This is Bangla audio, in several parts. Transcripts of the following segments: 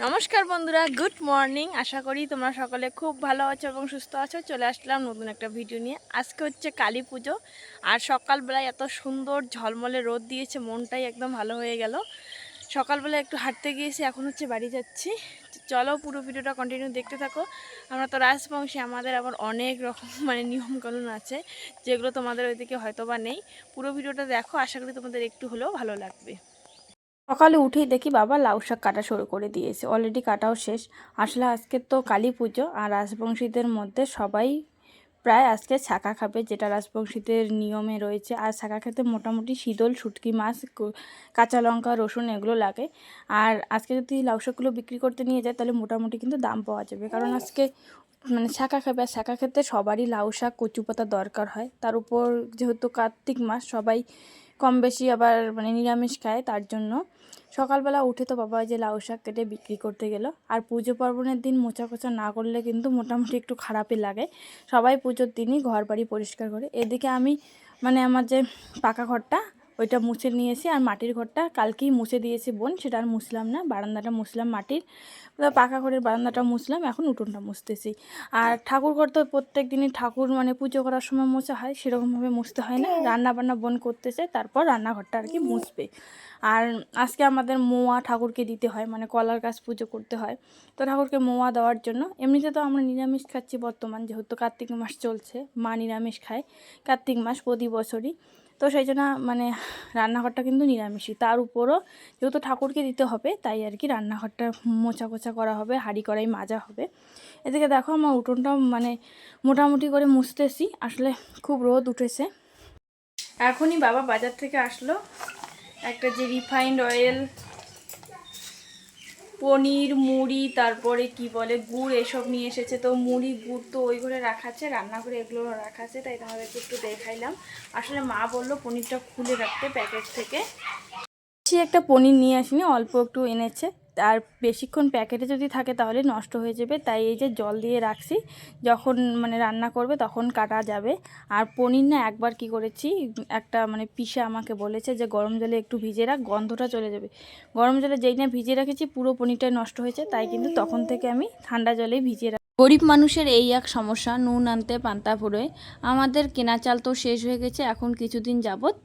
নমস্কার বন্ধুরা, গুড মর্নিং। আশা করি তোমরা সকলে খুব ভালো আছো এবং সুস্থ আছো। চলে আসলাম নতুন একটা ভিডিও নিয়ে। আজকে হচ্ছে কালী পুজো। আর সকালবেলায় এত সুন্দর ঝলমলে রোদ দিয়েছে, মনটাই একদম ভালো হয়ে গেল। সকালবেলা একটু হাঁটতে গিয়েছি, এখন হচ্ছে বাড়ি যাচ্ছি। চলো পুরো ভিডিওটা কন্টিনিউ দেখতে থাকো। আমরা তো রাজবংশী, আমাদের আবার অনেক রকম মানে নিয়মকানুন আছে, যেগুলো তোমাদের ওইদিকে হয়তো বা নেই। পুরো ভিডিওটা দেখো, আশা করি তোমাদের একটু হলেও ভালো লাগবে। সকালে উঠেই দেখি বাবা লাউ শাক কাটা শুরু করে দিয়েছে। অলরেডি কাটাও শেষ। আসলে আজকে তো কালী পুজো আর রাজবংশীদের মধ্যে সবাই প্রায় আজকে ছাকা খাবে, যেটা রাজবংশীদের নিয়মে রয়েছে। আর ছাকা খেতে মোটামুটি শীতল, শুটকি মাছ কাঁচা লঙ্কা, রসুন এগুলো লাগে। আর আজকে যদি লাউ শাকগুলো বিক্রি করতে নিয়ে যায়, তাহলে মোটামুটি কিন্তু দাম পাওয়া যাবে। কারণ আজকে মানে শাঁকা খাবে। আর শাঁকা খেতে সবারই লাউ শাক, কচু পাতা দরকার হয়। তার উপর যেহেতু কার্তিক মাস, সবাই কম বেশি আবার মানে নিরামিষ খায়, তার জন্য সকালবেলা উঠে তো বাবা যে লাউ শাক কেটে বিক্রি করতে গেল। আর পুজো পার্বণের দিন মোচা কোচা না করলে কিন্তু মোটামুটি একটু খারাপই লাগে। সবাই পুজোর দিনই ঘর বাড়ি পরিষ্কার করে। এদিকে আমি মানে আমার যে পাকা ঘরটা ওইটা মুছে নিয়েছি আর মাটির ঘরটা কালকেই মুছে দিয়েছি বোন, সেটা আর মুছলাম না, বারান্দাটা মুছলাম মাটির। পাকা ঘরের বারান্দাটা মুছলাম, এখন উঠোনটা মুছতেছি। আর ঠাকুর ঘর তো প্রত্যেক দিনই ঠাকুর মানে পুজো করার সময় মোছা হয়, সেরকমভাবে মুছতে হয় না। রান্না বান্না বোন করতেছে, তারপর রান্নাঘরটা আর কি মুছবে। আর আজকে আমাদের মোয়া ঠাকুরকে দিতে হয় মানে কলার গাছ পুজো করতে হয়। তো ঠাকুরকে মোয়া দেওয়ার জন্য, এমনিতে তো আমরা নিরামিষ খাচ্ছি বর্তমান, যেহেতু কার্তিক মাস চলছে, মা নিরামিষ খায়। কার্তিক মাস প্রতি বছরই। তো সেই জন্য মানে রান্নাঘরটা কিন্তু নিরামিষই। তার উপরও যেহেতু ঠাকুরকে দিতে হবে, তাই আর কি রান্নাঘরটা মোচা কোছা করা হবে, হাঁড়ি কড়াই মাজা হবে। এদিকে দেখো আমার উঠোনটা মানে মোটামুটি করে মুছতেছি। আসলে খুব রোদ উঠেছে। এখনই বাবা বাজার থেকে আসলো। একটা যে রিফাইন্ড অয়েল পনির, মুড়ি, তারপরে কি বলে গুড় এসব নিয়ে এসেছে। তো মুড়ি, গুড় তো ওই ঘরে রাখা আছে রান্নাঘরে এগুলো রাখা আছে, তাই তোমাদেরকে একটু দেখাইলাম। আসলে মা বলল পনিরটা খুলে রাখতে প্যাকেট থেকে। সে একটা পনির নিয়ে আসিনি, অল্প একটু এনেছে। আর বেশিক্ষণ প্যাকেটে যদি থাকে তাহলে নষ্ট হয়ে যাবে। তাই এই যে জল দিয়ে রাখছি, যখন মানে রান্না করবে তখন কাটা যাবে। আর পনির না একবার কি করেছি, একটা মানে পিসা আমাকে বলেছে যে গরম জলে একটু ভিজে রাখ, গন্ধটা চলে যাবে। গরম জলে যেই না ভিজে রেখেছি পুরো পনিরটাই নষ্ট হয়েছে, তাই কিন্তু তখন থেকে আমি ঠান্ডা জলেই ভিজিয়ে রাখি গরিব মানুষের এই এক সমস্যা, নুন আনতে, পান্তা ফুরোয় আমাদের কেনা চাল তো শেষ হয়ে গেছে, এখন কিছুদিন যাবত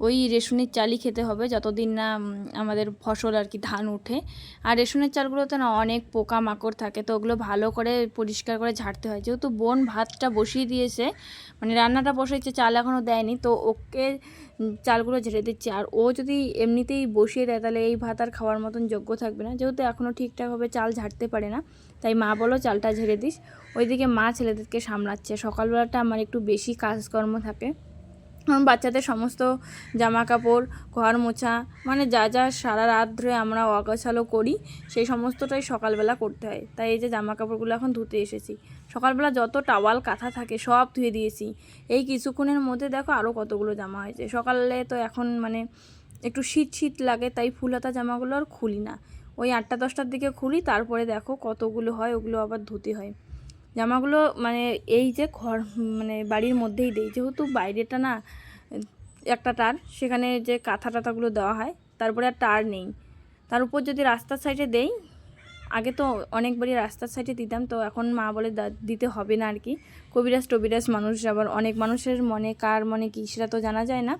ওই রেশনের চালই খেতে হবে যতদিন না আমাদের ফসল আর কি ধান উঠে। আর রেশনের চালগুলোতে না অনেক পোকা মাকড় থাকে, তো ওগুলো ভালো করে পরিষ্কার করে ঝাড়তে হয়। যেহেতু বোন ভাতটা বসিয়ে দিয়েছে মানে রান্নাটা বসিয়েছে চাল এখনও দেয়নি, তো ওকে চালগুলো ঝেড়ে দিচ্ছে। আর ও যদি এমনিতেই বসিয়ে দেয়, তাহলে এই ভাত আর খাওয়ার মতন যোগ্য থাকবে না। যেহেতু এখনও ঠিকঠাকভাবে চাল ঝাড়তে পারে না, তাই মা বলো চালটা ঝেড়ে দিস। ওইদিকে মা ছেলেদেরকে সামলাচ্ছে। সকালবেলাটা আমার একটু বেশি কাজকর্ম থাকে। বাচ্চাদের সমস্ত জামা কাপড় ঘর মোছা মানে যা যা সারা রাত ধরে আমরা অগোছালো করি, সেই সমস্তটাই সকালবেলা করতে হয়। তাই এই যে জামা কাপড়গুলো এখন ধুতে এসেছি। সকালবেলা যত টাওয়াল, কাঁথা থাকে, সব ধুয়ে দিয়েছি। এই কিছুক্ষণের মধ্যে দেখো আরও কতগুলো জামা হয়েছে। সকালে তো এখন মানে একটু শীত শীত লাগে, তাই ফুল হাতা জামাগুলো আর খুলি না। ওই আটটা দশটার দিকে খুলি, তারপরে দেখো কতগুলো হয়, ওগুলো আবার ধুতে হয়। জামাগুলো মানে এই যে ঘর মানে বাড়ির মধ্যেই দেই। যেহেতু বাইরেটা না, একটা তার সেখানে যে কাঁথা টাথাগুলো দেওয়া হয়, তারপরে আর তার নেই। তার উপর যদি রাস্তার সাইডে দেই, আগে তো অনেকবারই রাস্তার সাইডে দিতাম, তো এখন মা বলে দিতে হবে না আর কি। কবিরাজ টবিরাজ মানুষ, আবার অনেক মানুষের মনে, কার মনে কী, সেটা তো জানা যায় না।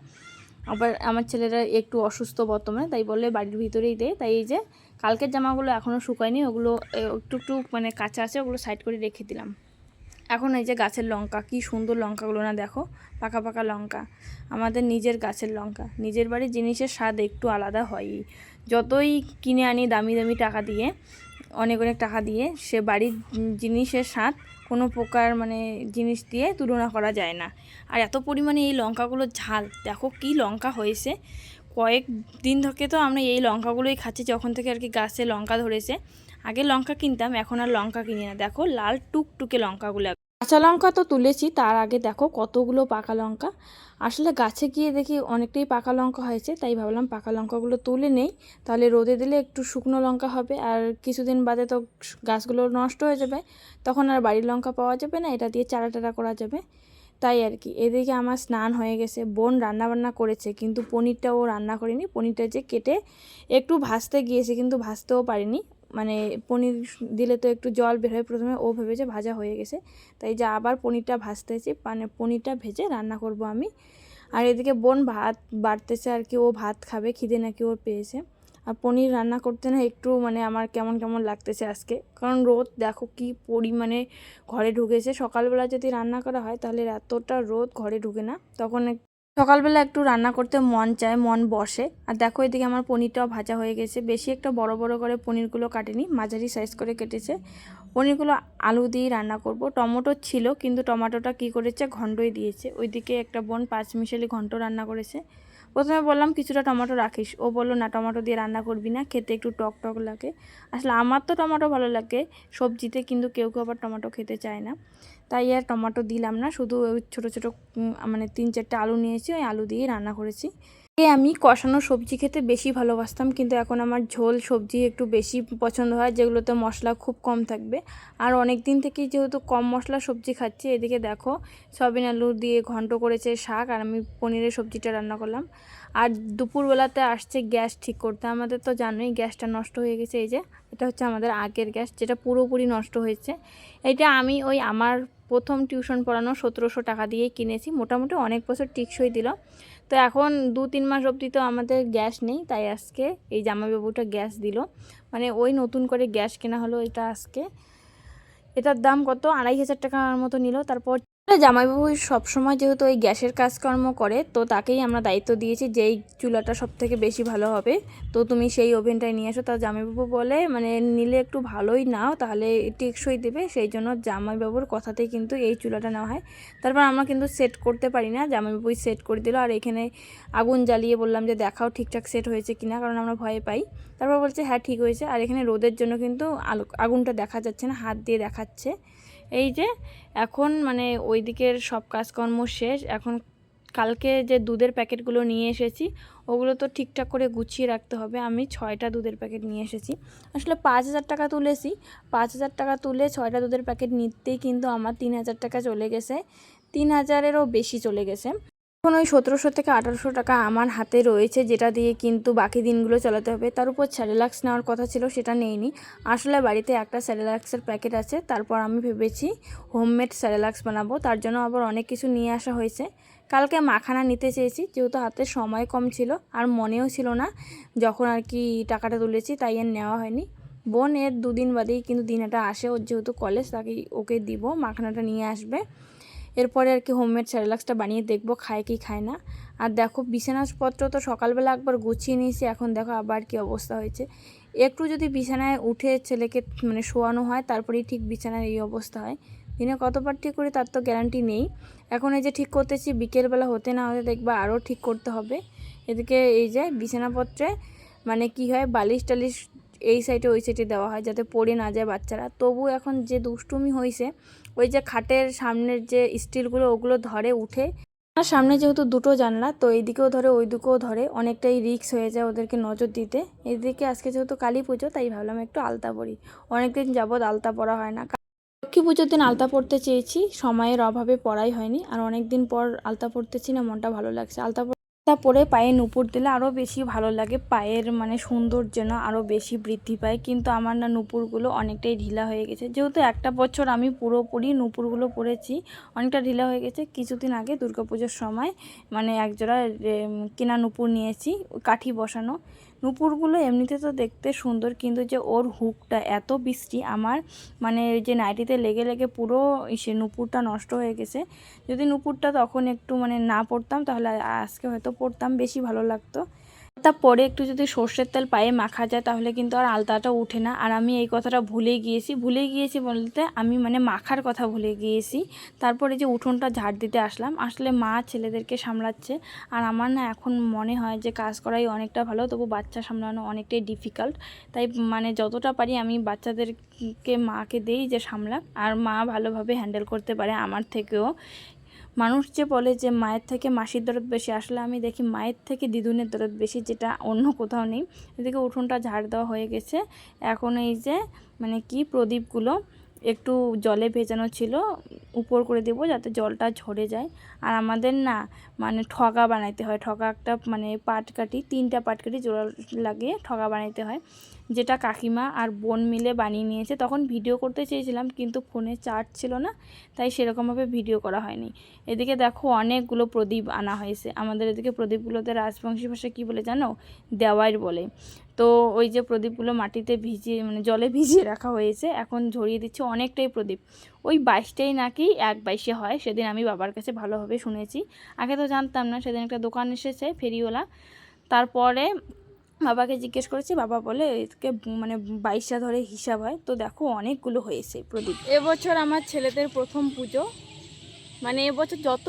আবার আমার ছেলেরা একটু অসুস্থ বর্তমানে, তাই বললে বাড়ির ভিতরেই দে তাই এই যে কালকের জামাগুলো এখনও শুকায়নি, ওগুলো একটু একটু মানে কাঁচা আছে, ওগুলো সাইড করে রেখে দিলাম। এখন এই যে গাছের লঙ্কা, কি সুন্দর লঙ্কাগুলো না দেখো? পাকা পাকা লঙ্কা। আমাদের নিজের গাছের লঙ্কা। নিজের বাড়ির জিনিসের স্বাদ একটু আলাদা হয়ই যতই কিনে আনি দামি দামি টাকা দিয়ে, অনেক অনেক টাকা দিয়ে, সে বাড়ির জিনিসের স্বাদ কোনো প্রকার মানে জিনিস দিয়ে তুলনা করা যায় না। আর এত পরিমাণে এই লঙ্কাগুলো ঝাল, দেখো কি লঙ্কা হয়েছে। কয়েক দিন থেকে তো আমরা এই লঙ্কাগুলোই খাচ্ছি, যখন থেকে আর কি গাছে লঙ্কা ধরেছে। আগে লঙ্কা কিনতাম, এখন আর লঙ্কা কিনি না। দেখো লাল টুকটুকে লঙ্কাগুলো কাঁচা লঙ্কা তো তুলেছি, তার আগে দেখো কতগুলো পাকা লঙ্কা। আসলে গাছে গিয়ে দেখি অনেকটাই পাকা লঙ্কা হয়েছে, তাই ভাবলাম পাকা লঙ্কাগুলো তুলে নেই, তাহলে রোদে দিলে একটু শুকনো লঙ্কা হবে, আর কিছুদিন বাদে তো গাছগুলো নষ্ট হয়ে যাবে, তখন আর বাড়ির লঙ্কা পাওয়া যাবে না, এটা দিয়ে চারা টারা করা যাবে। তাই আর কি, এদিকে আমার স্নান হয়ে গেছে, বোন রান্না বান্না করেছে, কিন্তু পনিরটা ও রান্না করেনি, পনিরটা যে কেটে একটু ভাজতে গিয়েছে, কিন্তু ভাজতেও পারিনি। মানে পনির দিলে তো একটু জল বের হয় প্রথমে, ও ভেবেছে ভাজা হয়ে গেছে। তাই যে আবার পনিরটা ভাজতেছি মানে পনিরটা ভেজে রান্না করব আমি। আর এদিকে বোন ভাত বাড়তেছে আর কি, ও ভাত খাবে, খিদে নাকি ওর পেয়েছে। আর পনির রান্না করতে না একটু মানে আমার কেমন কেমন লাগতেছে আজকে। কারণ রোদ, দেখো কি পরিমাণে ঘরে ঢুকেছে। সকালবেলা যদি রান্না করা হয় তাহলে এতটা রোদ ঘরে ঢুকে না। তখন সকালবেলা একটু রান্না করতে মন চায়, মন বসে। আর দেখো এদিকে আমার পনিরটাও ভাজা হয়ে গেছে। বেশি একটা বড় বড় করে পনিরগুলো কাটেনি, মাঝারি সাইজ করে কেটেছে। পনিরগুলো আলু দিয়ে রান্না করব। টমেটো ছিল, কিন্তু টমেটোটা কি করেছে? ঘন্টই দিয়েছে। ওইদিকে একটা বোন পাঁচ মিশালি ঘন্ট রান্না করেছে। প্রথমে বললাম, কিছুটা টমেটো রাখিস। ও বলল, না, টমেটো দিয়ে রান্না করবি না, খেতে একটু টক টক লাগে। আসলে আমার তো টমেটো ভালো লাগে, সবজিতে কিন্তু কেউ কেউ আবার টমেটো খেতে চায় না। তাই আর টমেটো দিলাম না, শুধু ওই ছোটো ছোটো মানে তিন চারটে আলু নিয়েছি, ওই আলু দিয়েই রান্না করেছি। আগে আমি কষানো সবজি খেতে বেশি ভালোবাসতাম, কিন্তু এখন আমার ঝোল সবজি একটু বেশি পছন্দ হয়, যেগুলোতে মশলা খুব কম থাকবে। আর অনেক দিন থেকেই যেহেতু কম মশলা সবজি খাচ্ছি, এদিকে দেখো সয়াবিন আলু দিয়ে ঘন্ট করেছে শাক, আর আমি পনিরের সবজিটা রান্না করলাম। আর দুপুরবেলাতে আসছে গ্যাস ঠিক করতে, আমাদের তো জানোই গ্যাসটা নষ্ট হয়ে গেছে, এই যে এটা হচ্ছে আমাদের আগের গ্যাস, যেটা পুরোপুরি নষ্ট হয়েছে। এটা আমি ওই আমার প্রথম টিউশন পড়ানো সতেরোশো টাকা দিয়েই কিনেছি, মোটামুটি অনেক বছর টিকসই দিল। তো এখন দু তিন মাস অবধি তো আমাদের গ্যাস নেই, তাই আজকে এই জামাইবাবুটা গ্যাস দিল। মানে ওই নতুন করে গ্যাস কেনা হলো এটা আজকে। এটার দাম কত? আড়াই হাজার টাকার মতো নিল, তারপর জামাইবাবু সবসময় যেহেতু ওই গ্যাসের কাজকর্ম করে, তো তাকেই আমরা দায়িত্ব দিয়েছি যে এই চুলাটা সব থেকে বেশি ভালো হবে। তো তুমি সেই ওভেনটাই নিয়ে আসো তা জামাইবাবু বলে মানে নিলে একটু ভালোই নাও, তাহলে টেকসই দেবে। সেই জন্য জামাইবাবুর কথাতেই কিন্তু এই চুলাটা নেওয়া হয়। তারপর আমরা কিন্তু সেট করতে পারি না। জামাইবাবুই সেট করে দিল। আর এখানে আগুন জ্বালিয়ে বললাম যে, দেখাও ঠিকঠাক সেট হয়েছে কিনা, কারণ আমরা ভয়ে পাই। তারপর বলছে হ্যাঁ ঠিক হয়েছে। আর এখানে রোদের জন্য কিন্তু আগুনটা দেখা যাচ্ছে না, হাত দিয়ে দেখাচ্ছে। এই যে, এখন মানে ওই দিকের সব কাজকর্ম শেষ। এখন কালকে যে দুধের প্যাকেটগুলো নিয়ে এসেছি, ওগুলো তো ঠিকঠাক করে গুছিয়ে রাখতে হবে। আমি ছয়টা দুধের প্যাকেট নিয়ে এসেছি। আসলে পাঁচ হাজার টাকা তুলেছি। পাঁচ হাজার টাকা তুলে ছয়টা দুধের প্যাকেট নিতেই কিন্তু আমার তিন হাজার টাকা চলে গেছে। তিন হাজারেরও বেশি চলে গেছে। এখন ওই সতেরোশো থেকে আঠারোশো টাকা আমার হাতে রয়েছে, যেটা দিয়ে কিন্তু বাকি দিনগুলো চালাতে হবে। তার উপর স্যারেলাক্স নেওয়ার কথা ছিল, সেটা নেইনি। আসলে বাড়িতে একটা স্যারেলাক্সের প্যাকেট আছে, তারপর আমি ভেবেছি হোমমেড স্যারেলাক্স বানাবো, তার জন্য আবার অনেক কিছু নিয়ে আসা হয়েছে। কালকে মাখানা নিতে চেয়েছি, যেহেতু হাতে সময় কম ছিল আর মনেও ছিল না, যখন আর কি টাকাটা তুলেছি তাই আর নেওয়া হয়নি। বোন এর দুদিন বাদেই কিন্তু দিনাটা আসে, ওর যেহেতু কলেজ তাকে ওকে দিব, মাখানাটা নিয়ে আসবে। এরপরে আর কি হোমমেড স্যারেলাক্সটা বানিয়ে দেখব, খায় কি খায় না। আর দেখো, বিছানাপত্র তো সকালবেলা একবার গুছিয়ে নিয়েছি, এখন দেখো আবার কি অবস্থা হয়েছে। একটু যদি বিছানায় উঠে ছেলেকে মানে শোয়ানো হয়, তারপরেই ঠিক বিছানায় এই অবস্থা হয়। দিনে কতবার ঠিক করি তার তো গ্যারান্টি নেই। এখন এই যে ঠিক করতেছি, বিকেলবেলা হতে না হতে দেখবা আরও ঠিক করতে হবে। এদিকে এই যে বিছানাপত্রে মানে কি হয়, বালিশ টালিশ এই সাইডে ওই সাইডে দেওয়া হয় যাতে পড়ে না যায় বাচ্চারা। তবু এখন যে দুষ্টুমি হয়েছে ওই যে খাটের সামনের যে স্টিলগুলো ওগুলো ধরে উঠে। আর সামনে যেহেতু দুটো জানলা, তো এইদিকেও ধরে ওই দিকেও ধরে। অনেকটাই রিক্স হয়ে যায় ওদেরকে নজর দিতে। এদিকে আজকে যেহেতু কালী পুজো, তাই ভাবলাম একটু আলতা পরি। অনেকদিন যাবৎ আলতা পরা হয় না। লক্ষ্মী পুজোর দিন আলতা পড়তে চেয়েছি, সময়ের অভাবে পড়াই হয়নি। আর অনেক দিন পর আলতা পড়তেছি না, মনটা ভালো লাগছে। আলতা পর- পায়ে নুপুর দিলে আরও বেশি ভালো লাগে। পায়ের মানে সৌন্দর্য যেন আরও বেশি বৃদ্ধি পায়। কিন্তু আমার না নুপুরগুলো অনেকটাই ঢিলা হয়ে গেছে। যেহেতু একটা বছর আমি পুরোপুরি নুপুরগুলো পরেছি, অনেকটা ঢিলা হয়ে গেছে। কিছুদিন আগে দুর্গাপুজোর সময় মানে একজোড়া কেনা নুপুর নিয়েছি, কাঠি বসানো। নুপুরগুলো এমনিতে তো দেখতে সুন্দর, কিন্তু যে ওর হুকটা এত বৃষ্টি, আমার মানে যে নাইটিতে লেগে লেগে পুরো সে নুপুরটা নষ্ট হয়ে গেছে। যদি নুপুরটা তখন একটু মানে না পড়তাম, তাহলে আজকে হয়তো পড়তাম, বেশি ভালো লাগতো। তারপরে একটু যদি সর্ষের তেল পায়ে মাখা যায়, তাহলে কিন্তু আর আলতাটা ওঠে না। আর আমি এই কথাটা ভুলে গিয়েছি। ভুলে গিয়েছি বলতে আমি মানে মাখার কথা ভুলে গিয়েছি। তারপরে যে উঠোনটা ঝাড় দিতে আসলাম, আসলে মা ছেলেদেরকে সামলাচ্ছে। আর আমার না এখন মনে হয় যে কাজ করাই অনেকটা ভালো, তবু বাচ্চা সামলানো অনেকটাই ডিফিকাল্ট তাই মানে যতটা পারি আমি বাচ্চাদেরকে, মাকে দেই যে সামলাক। আর মা ভালোভাবে হ্যান্ডেল করতে পারে আমার থেকেও। মানুষ যে বলে যে মায়ের থেকে মাসির দরদ বেশি, আসলে আমি দেখি মায়ের থেকে দিদুনের দরদ বেশি, যেটা অন্য কোথাও নেই। এদিকে উঠোনটা ঝাড় দেওয়া হয়ে গেছে। এখন এই যে মানে কি প্রদীপগুলো একটু জলে ভেজানো ছিল, উপর করে দেবো যাতে জলটা ঝরে যায়। আর আমাদের না মানে ঠগা বানাইতে হয়। ঠগা একটা মানে পাটকাঠি, তিনটা পাটকাঠি জোড়া লাগিয়ে ঠগা বানাইতে হয়। যেটা কাকিমা আর বোন মিলে বানিয়ে নিয়েছে। তখন ভিডিও করতে চেয়েছিলাম, কিন্তু ফোনে চার্জ ছিল না, তাই সেরকমভাবে ভিডিও করা হয়নি। এদিকে দেখো অনেকগুলো প্রদীপ আনা হয়েছে। আমাদের এদিকে প্রদীপগুলোতে রাজবংশী ভাষা কী বলে জানো? দেওয়ার বলে। তো ওই যে প্রদীপগুলো মাটিতে ভিজিয়ে মানে জলে ভিজিয়ে রাখা হয়েছে, এখন ঝরিয়ে দিচ্ছে অনেকটাই প্রদীপ। ওই বাইশটাই নাকি এক বাইশে হয়, সেদিন আমি বাবার কাছে ভালোভাবে শুনেছি। আগে তো জানতাম না, সেদিন একটা দোকান এসেছে ফেরিওয়ালা। তারপরে বাবাকে জিজ্ঞেস করেছি, বাবা বলে একে মানে বাইশটা ধরে হিসাব হয়। তো দেখো অনেকগুলো হয়েছে প্রদীপ। এবছর আমার ছেলেদের প্রথম পুজো। মানে এবছর যত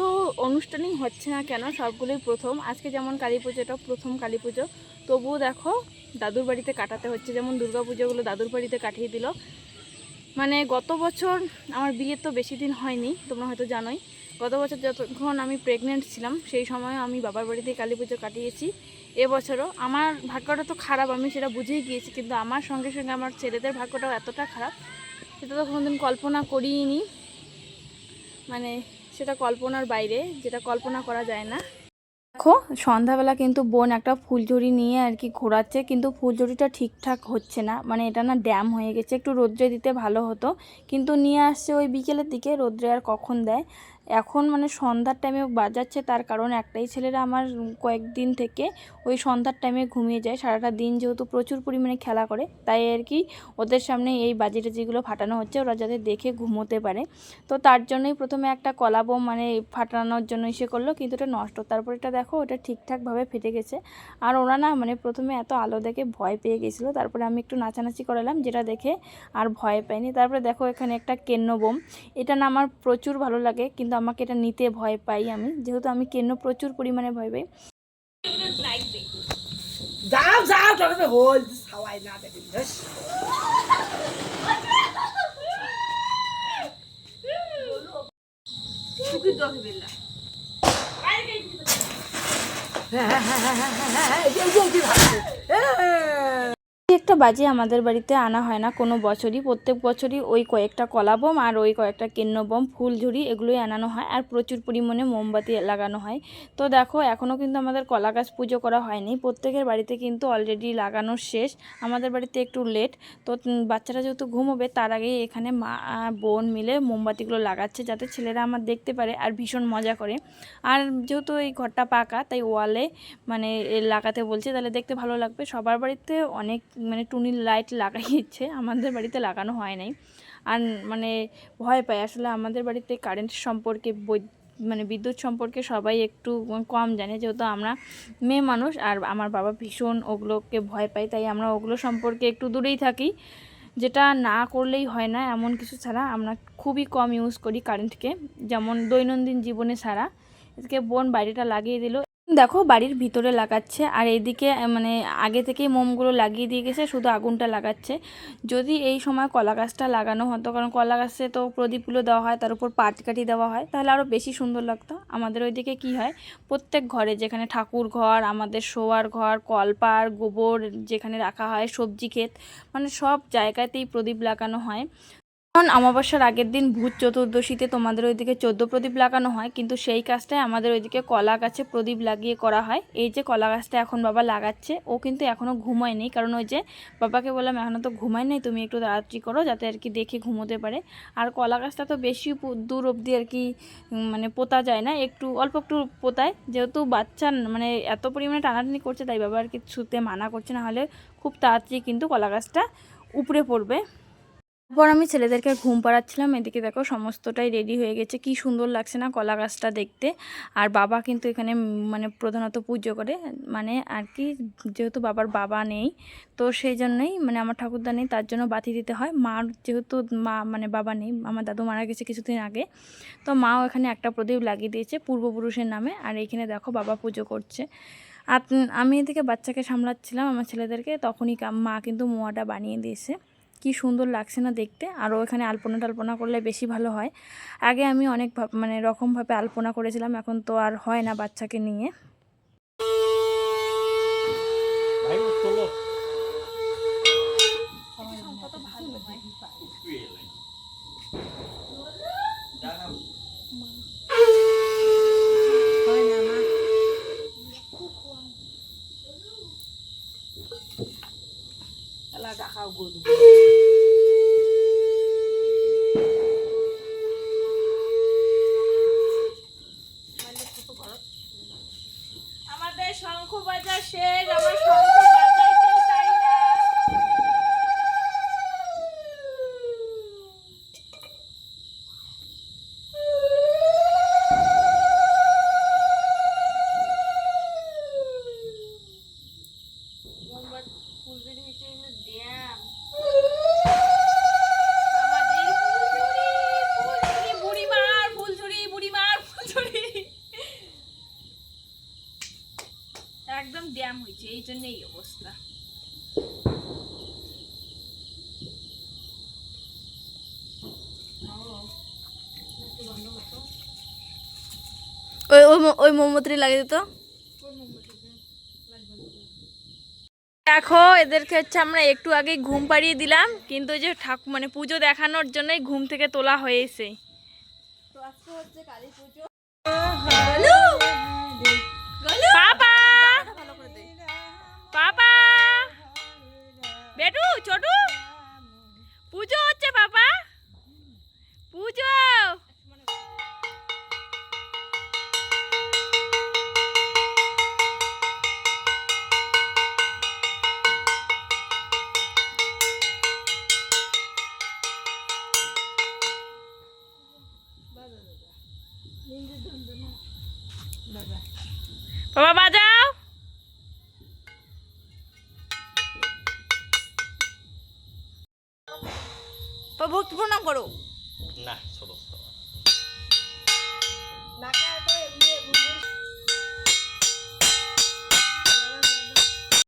অনুষ্ঠানই হচ্ছে না কেন, সবগুলোই প্রথম। আজকে যেমন কালী পুজোটা প্রথম কালী পুজো, তবুও দেখো দাদুর বাড়িতে কাটাতে হচ্ছে। যেমন দুর্গা পুজোগুলো দাদুর বাড়িতে কাটিয়ে দিল। মানে গত বছর আমার বিয়ে তো বেশি দিন হয়নি, তোমরা হয়তো জানোই। গত বছর যতক্ষণ আমি প্রেগনেন্ট ছিলাম, সেই সময় আমি বাবার বাড়িতে কালী পুজো কাটিয়েছি। এবছরও আমার ভাগ্যটা তো খারাপ, আমি সেটা বুঝেই গিয়েছি, কিন্তু আমার সঙ্গে সঙ্গে আমার ছেলেদের ভাগ্যটাও এতটা খারাপ, সেটা তো কোনোদিন কল্পনা করিনি মানে সেটা কল্পনার বাইরে, যেটা কল্পনা করা যায় না। দেখো, সন্ধ্যাবেলা কিন্তু বোন একটা ফুলঝুরি নিয়ে আর কি ঘোরাচ্ছে, কিন্তু ফুলঝুরিটা ঠিকঠাক হচ্ছে না। মানে এটা না ড্যাম হয়ে গেছে, একটু রোদ্রে দিতে ভালো হতো। কিন্তু নিয়ে আসছে ওই বিকেলের দিকে, রোদ্রে আর কখন দেয়? এখন মানে সন্ধ্যার টাইমে বাজাচ্ছে, তার কারণ একটাই ছেলেরা আমার কয়েকদিন থেকে ওই সন্ধ্যার টাইমে ঘুমিয়ে যায়। সারাটা দিন যেহেতু প্রচুর পরিমাণে খেলা করে, তাই আর কি ওদের সামনে এই বাজি টাজিগুলো ফাটানো হচ্ছে, ওরা যাতে দেখে ঘুমোতে পারে। তো তার জন্যই প্রথমে একটা কলা বোম মানে ফাটানোর জন্য ইসে করল, কিন্তু এটা নষ্ট। তারপর এটা দেখো, ওটা ঠিকঠাকভাবে ফেটে গেছে। আর ওরা না মানে প্রথমে এত আলো দেখে ভয় পেয়ে গেছিল, তারপরে আমি একটু নাচানাচি করালাম, যেটা দেখে আর ভয় পাইনি। তারপরে দেখো এখানে একটা কেন্ন বোম, এটা না আমার প্রচুর ভালো লাগে, কিন্তু আমাকে এটা নিতে ভয় পাই আমি যেহেতু আমি কেন প্রচুর পরিমাণে ভয় পাই যাও যাও তোকে হল হাওয়াই না দেখি ধস হ্যাঁ হ্যাঁ হ্যাঁ হ্যাঁ হ্যাঁ হ্যাঁ একটা বাজি আমাদের বাড়িতে আনা হয় না। কোনো বছরই, প্রত্যেক বছরই ওই কয়েকটা কলা বোম আর ওই কয়েকটা কেন্ন বোম ফুলঝুরি এগুলোই আনানো হয় আর প্রচুর পরিমাণে মোমবাতি লাগানো হয়। তো দেখো, এখনও কিন্তু আমাদের কলা গাছ পুজো করা হয়নি। প্রত্যেকের বাড়িতে কিন্তু অলরেডি লাগানো শেষ। আমাদের বাড়িতে একটু লেট তো বাচ্চারা যেহেতু ঘুমোবে, তার আগেই এখানে মা, বোন মিলে মোমবাতিগুলো লাগাচ্ছে যাতে ছেলেরা আমার দেখতে পারে আর ভীষণ মজা করে। আর যেহেতু এই ঘরটা পাকা, তাই ওয়ালে মানে লাগাতে বলছে, তাহলে দেখতে ভালো লাগবে। সবার বাড়িতে অনেক মানে লাইট লাগাইছে, আমাদের বাড়িতে লাগানো হয় নাই। আর মানে ভয় পায়, আসলে আমাদের বাড়িতে কারেন্ট সম্পর্কে মানে বিদ্যুৎ সম্পর্কে সবাই একটু কম জানে, যেহেতু আমরা মেয়ে মানুষ আর আমার বাবা ভীষণ ওগুলোকে ভয় পায়, তাই আমরা ওগুলো সম্পর্কে একটু দূরেই থাকি। যেটা না করলেই হয় না, এমন কিছু ছাড়া আমরা খুবই কম ইউজ করি কারেন্টকে যেমন দৈনন্দিন জীবনে ছাড়া। এদিকে বোন বাড়িটা লাগিয়ে দিল। দেখো বাড়ির ভিতরে লাগাচ্ছে, আর এদিকে মানে আগে থেকেই মোমগুলো লাগিয়ে দিয়ে গেছে, শুধু আগুনটা লাগাচ্ছে। যদি এই সময় কলা গাছটা লাগানো হতো, কারণ কলা গাছে তো প্রদীপগুলো দেওয়া হয়, তার উপর পাটকাঠি দেওয়া হয়, তাহলে আরও বেশি সুন্দর লাগতো। আমাদের ওইদিকে কি হয়, প্রত্যেক ঘরে যেখানে ঠাকুর ঘর, আমাদের শোয়ার ঘর, কলপার, গোবর যেখানে রাখা হয়, সবজি ক্ষেত মানে সব জায়গাতেই প্রদীপ লাগানো হয়। কারণ অমাবস্যার আগের দিন ভূত চতুর্দশীতে তোমাদের ওইদিকে চোদ্দ প্রদীপ লাগানো হয়, কিন্তু সেই কাজটাই আমাদের ওইদিকে কলা গাছে প্রদীপ লাগিয়ে করা হয়। এই যে কলা গাছটা এখন বাবা লাগাচ্ছে, ও কিন্তু এখনও ঘুমায়নি, কারণ ওই যে বাবাকে বললাম এখনও তো ঘুমায় নাই, তুমি একটু তাড়াতাড়ি করো যাতে আর কি দেখে ঘুমোতে পারে। আর কলা গাছটা তো বেশি দূর অবধি আর কি মানে পোতা যায় না, একটু, অল্প একটু পোতায়। যেহেতু বাচ্চা মানে এত পরিমাণে টানাটানি করছে, তাই বাবা আর কি ছুতে মানা করছে, না হলে খুব তাড়াতাড়ি কিন্তু কলা গাছটা উপরে পড়বে। তারপর আমি ছেলেদেরকে ঘুম পাড়াচ্ছিলাম, এদিকে দেখো সমস্তটাই রেডি হয়ে গেছে। কি সুন্দর লাগছে না কলা গাছটা দেখতে। আর বাবা কিন্তু এখানে মানে প্রধানত পুজো করে। মানে আর কি, যেহেতু বাবার বাবা নেই, তো সেই জন্যই মানে আমার ঠাকুরদা নেই, তার জন্য বাতি দিতে হয়। মার যেহেতু মা মানে বাবা নেই, আমার দাদু মারা গেছে কিছুদিন আগে। তো মাও এখানে একটা প্রদীপ লাগিয়ে দিয়েছে পূর্বপুরুষের নামে। আর এইখানে দেখো বাবা পুজো করছে। আর আমি এদিকে বাচ্চাকে সামলাচ্ছিলাম আমার ছেলেদেরকে, তখনই মা কিন্তু মোয়াটা বানিয়ে দিয়েছে। কি সুন্দর লাগছে না দেখতে। আরও এখানে আলপনা টালপনা করলে বেশি ভালো হয়। আগে আমি অনেক মানে রকমভাবে আলপনা করেছিলাম, এখন তো আর হয় না বাচ্চাকে নিয়ে। ওই ওই মোমবাতি লাগিয়ে দিত। দেখো, এদেরকে হচ্ছে আমরা একটু আগে ঘুম পাড়িয়ে দিলাম, কিন্তু যে ঠাকুর মানে পুজো দেখানোর জন্যই ঘুম থেকে তোলা হয়েছে। বেটু পুজো হচ্ছে, পাপা। পুজো! বাবা বাজাও